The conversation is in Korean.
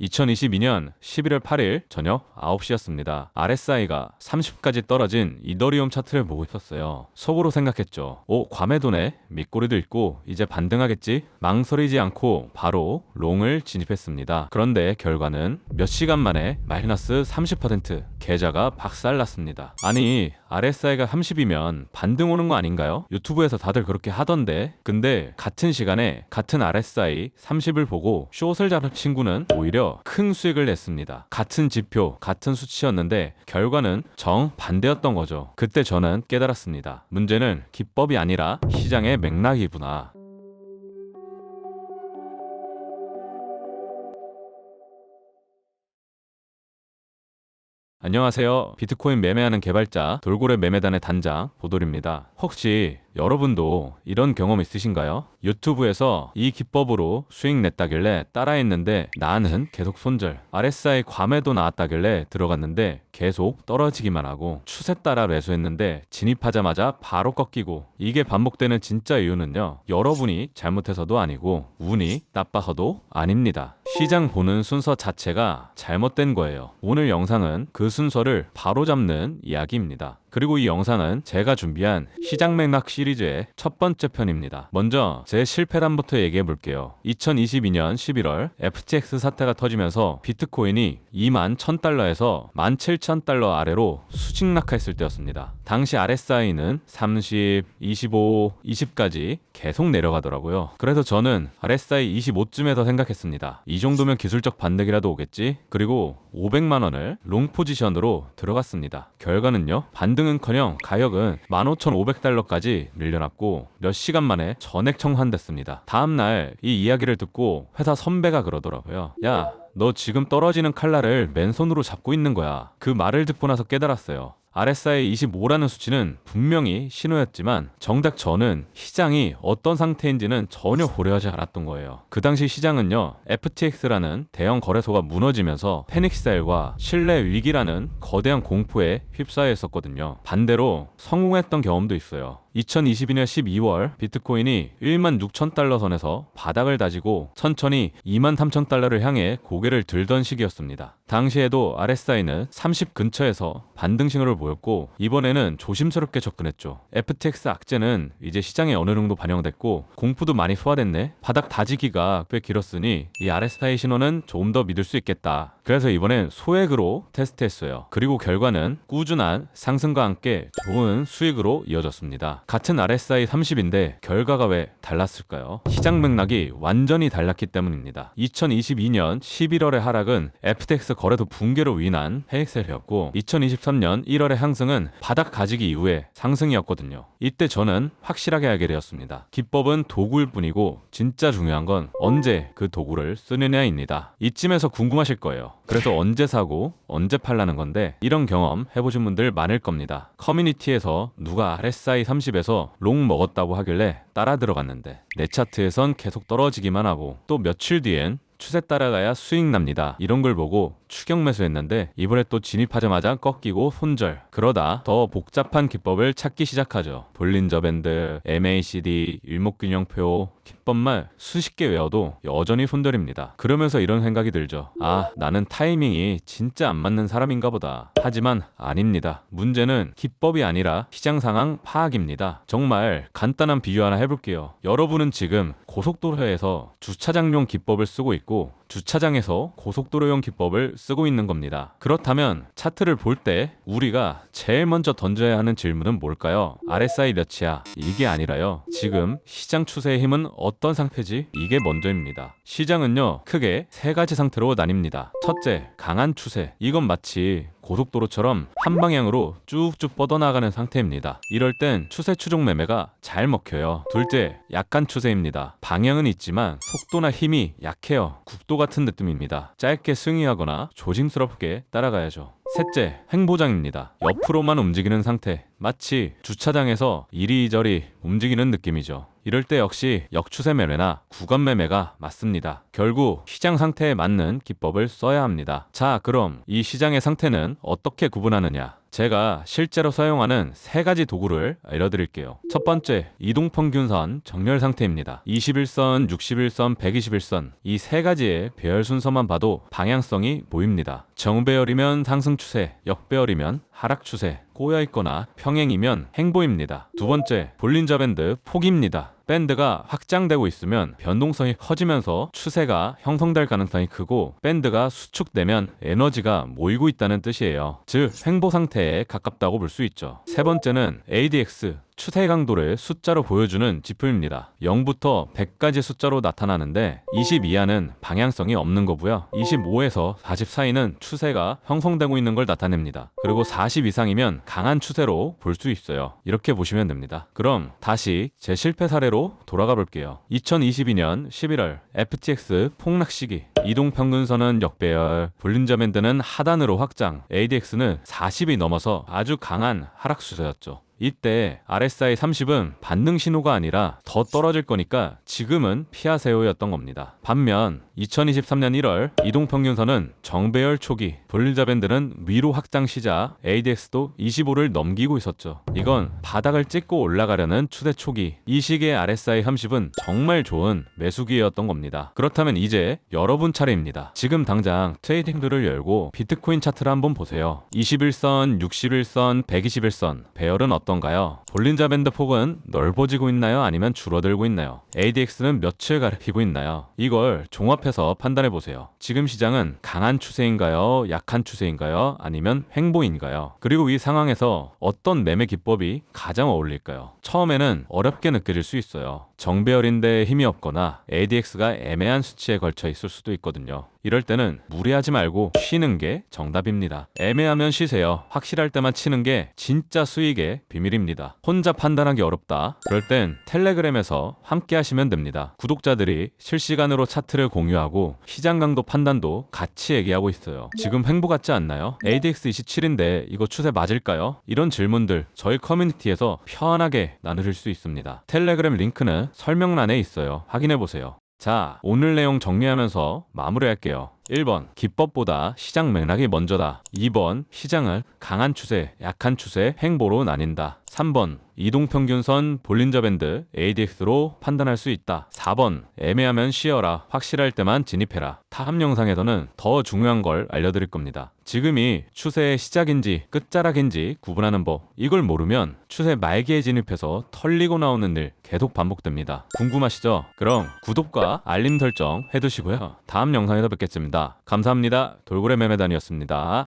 2022년 11월 8일 저녁 9시였습니다. RSI가 30까지 떨어진 이더리움 차트를 보고 있었어요. 속으로 생각했죠. 오, 과매도네. 밑꼬리도 있고 이제 반등하겠지? 망설이지 않고 바로 롱을 진입했습니다. 그런데 결과는 몇 시간 만에 마이너스 30% 계좌가 박살났습니다. 아니, RSI가 30이면 반등 오는 거 아닌가요? 유튜브에서 다들 그렇게 하던데. 근데 같은 시간에 같은 RSI 30을 보고 숏을 잡은 친구는 오히려 큰 수익을 냈습니다. 같은 지표, 같은 수치였는데 결과는 정 반대였던 거죠. 그때 저는 깨달았습니다. 문제는 기법이 아니라 시장의 맥락이구나. 안녕하세요. 비트코인 매매하는 개발자 돌고래 매매단의 단장 보돌입니다. 혹시 여러분도 이런 경험 있으신가요? 유튜브에서 이 기법으로 수익 냈다길래 따라했는데 나는 계속 손절. RSI 과매도 나왔다길래 들어갔는데 계속 떨어지기만 하고 추세 따라 매수했는데 진입하자마자 바로 꺾이고 이게 반복되는 진짜 이유는요. 여러분이 잘못해서도 아니고 운이 나빠서도 아닙니다. 시장 보는 순서 자체가 잘못된 거예요. 오늘 영상은 그 순서를 바로잡는 이야기입니다. 그리고 이 영상은 제가 준비한 시장 맥락 시리즈의 첫 번째 편입니다. 먼저 제 실패담부터 얘기해 볼게요. 2022년 11월 FTX 사태가 터지면서 비트코인이 2만 1000달러에서 17,000달러 아래로 수직 낙하했을 때였습니다. 당시 RSI는 30, 25, 20까지 계속 내려가더라고요. 그래서 저는 RSI 25쯤에서 생각했습니다. 이 정도면 기술적 반등이라도 오겠지? 그리고 500만 원을 롱 포지션으로 들어갔습니다. 결과는요. 반등 은커녕 가격은 15,500달러까지 밀려났고 몇 시간 만에 전액 청환됐습니다. 다음 날 이 이야기를 듣고 회사 선배가 그러더라고요. 야, 너 지금 떨어지는 칼날을 맨손으로 잡고 있는 거야. 그 말을 듣고 나서 깨달았어요. RSI 25라는 수치는 분명히 신호였지만 정작 저는 시장이 어떤 상태인지는 전혀 고려하지 않았던 거예요. 그 당시 시장은요, FTX라는 대형 거래소가 무너지면서 패닉셀과 신뢰 위기라는 거대한 공포에 휩싸여 있었거든요. 반대로 성공했던 경험도 있어요. 2022년 12월 비트코인이 1만 6천 달러 선에서 바닥을 다지고 천천히 2만 3천 달러를 향해 고개를 들던 시기였습니다. 당시에도 RSI는 30 근처에서 반등 신호를 보였고 이번에는 조심스럽게 접근했죠. FTX 악재는 이제 시장에 어느 정도 반영됐고 공포도 많이 소화됐네. 바닥 다지기가 꽤 길었으니 이 RSI 신호는 조금 더 믿을 수 있겠다. 그래서 이번엔 소액으로 테스트했어요. 그리고 결과는 꾸준한 상승과 함께 좋은 수익으로 이어졌습니다. 같은 RSI 30인데 결과가 왜 달랐을까요? 시장 맥락이 완전히 달랐기 때문입니다. 2022년 11월의 하락은 FTX 거래소 붕괴로 인한 해액셀이었고 2023년 1월의 상승은 바닥 가지기 이후에 상승이었거든요. 이때 저는 확실하게 알게 되었습니다. 기법은 도구일 뿐이고 진짜 중요한 건 언제 그 도구를 쓰느냐입니다. 이쯤에서 궁금하실 거예요. 그래서 언제 사고 언제 팔라는 건데 이런 경험 해보신 분들 많을 겁니다. 커뮤니티에서 누가 RSI 30에서 롱 먹었다고 하길래 따라 들어갔는데 내 차트에선 계속 떨어지기만 하고 또 며칠 뒤엔 추세 따라가야 수익 납니다. 이런 걸 보고 추격 매수했는데 이번에 또 진입하자마자 꺾이고 손절. 그러다 더 복잡한 기법을 찾기 시작하죠. 볼린저 밴드, MACD, 일목균형표, 기법만 수십 개 외워도 여전히 손절입니다. 그러면서 이런 생각이 들죠. 아, 나는 타이밍이 진짜 안 맞는 사람인가 보다. 하지만 아닙니다. 문제는 기법이 아니라 시장 상황 파악입니다. 정말 간단한 비유 하나 해볼게요. 여러분은 지금 고속도로에서 주차장용 기법을 쓰고 있고 주차장에서 고속도로용 기법을 쓰고 있는 겁니다. 그렇다면 차트를 볼 때 우리가 제일 먼저 던져야 하는 질문은 뭘까요? RSI 몇이야? 이게 아니라요. 지금 시장 추세의 힘은 어떤 상태지? 이게 먼저입니다. 시장은요, 크게 세 가지 상태로 나뉩니다. 첫째, 강한 추세. 이건 마치 고속도로처럼 한 방향으로 쭉쭉 뻗어나가는 상태입니다. 이럴 땐 추세 추종 매매가 잘 먹혀요. 둘째, 약간 추세입니다. 방향은 있지만 속도나 힘이 약해요. 국도 같은 느낌입니다. 짧게 승의하거나 조심스럽게 따라가야죠. 셋째, 행보장입니다. 옆으로만 움직이는 상태. 마치 주차장에서 이리저리 움직이는 느낌이죠. 이럴 때 역시 역추세 매매나 구간 매매가 맞습니다. 결국 시장 상태에 맞는 기법을 써야 합니다. 자, 그럼 이 시장의 상태는 어떻게 구분하느냐? 제가 실제로 사용하는 세 가지 도구를 알려드릴게요. 첫 번째, 이동평균선 정렬 상태입니다. 21선, 61선, 121선 이 세 가지의 배열 순서만 봐도 방향성이 보입니다. 정배열이면 상승 추세, 역배열이면 하락 추세, 꼬여 있거나 평행이면 행보입니다. 두 번째, 볼린저 밴드 폭입니다. 밴드가 확장되고 있으면 변동성이 커지면서 추세가 형성될 가능성이 크고 밴드가 수축되면 에너지가 모이고 있다는 뜻이에요. 즉 횡보 상태에 가깝다고 볼 수 있죠. 세 번째는 ADX 추세 강도를 숫자로 보여주는 지표입니다. 0부터 100까지 숫자로 나타나는데 20 이하는 방향성이 없는 거고요. 25에서 40 사이는 추세가 형성되고 있는 걸 나타냅니다. 그리고 40 이상이면 강한 추세로 볼 수 있어요. 이렇게 보시면 됩니다. 그럼 다시 제 실패 사례로 돌아가 볼게요. 2022년 11월 FTX 폭락 시기 이동평균선은 역배열, 볼린저 밴드는 하단으로 확장, ADX는 40이 넘어서 아주 강한 하락 추세였죠. 이때 RSI 30은 반등 신호가 아니라 더 떨어질 거니까 지금은 피하세요였던 겁니다. 반면 2023년 1월 이동평균선은 정배열 초기, 볼린저 밴드는 위로 확장 시작, ADX도 25를 넘기고 있었죠. 이건 바닥을 찍고 올라가려는 추세 초기. 이 시기의 RSI 30은 정말 좋은 매수기였던 겁니다. 그렇다면 이제 여러분 차례입니다. 지금 당장 트레이딩들을 열고 비트코인 차트를 한번 보세요. 21선, 61선, 121선 배열은 어떤 가요? 볼린저 밴드 폭은 넓어지고 있나요? 아니면 줄어들고 있나요? ADX는 몇을 가리키고 있나요? 이걸 종합해서 판단해 보세요. 지금 시장은 강한 추세인가요? 약한 추세인가요? 아니면 횡보인가요? 그리고 이 상황에서 어떤 매매 기법이 가장 어울릴까요? 처음에는 어렵게 느껴질 수 있어요. 정배열인데 힘이 없거나 ADX가 애매한 수치에 걸쳐 있을 수도 있거든요. 이럴 때는 무리하지 말고 쉬는 게 정답입니다. 애매하면 쉬세요. 확실할 때만 치는 게 진짜 수익의 비밀입니다. 혼자 판단하기 어렵다. 그럴 땐 텔레그램에서 함께 하시면 됩니다. 구독자들이 실시간으로 차트를 공유하고 시장 강도 판단도 같이 얘기하고 있어요. 지금 횡보 같지 않나요? ADX 27인데 이거 추세 맞을까요? 이런 질문들 저희 커뮤니티에서 편하게 나누실 수 있습니다. 텔레그램 링크는 설명란에 있어요. 확인해 보세요. 자, 오늘 내용 정리하면서 마무리할게요. 1번, 기법보다 시장 맥락이 먼저다. 2번, 시장을 강한 추세, 약한 추세, 행보로 나뉜다. 3번, 이동평균선, 볼린저 밴드, ADX로 판단할 수 있다. 4번, 애매하면 쉬어라. 확실할 때만 진입해라. 다음 영상에서는 더 중요한 걸 알려드릴 겁니다. 지금이 추세의 시작인지 끝자락인지 구분하는 법. 이걸 모르면 추세 말기에 진입해서 털리고 나오는 일 계속 반복됩니다. 궁금하시죠? 그럼 구독과 알림 설정 해두시고요. 다음 영상에서 뵙겠 감사합니다. 돌고래 매매단이었습니다.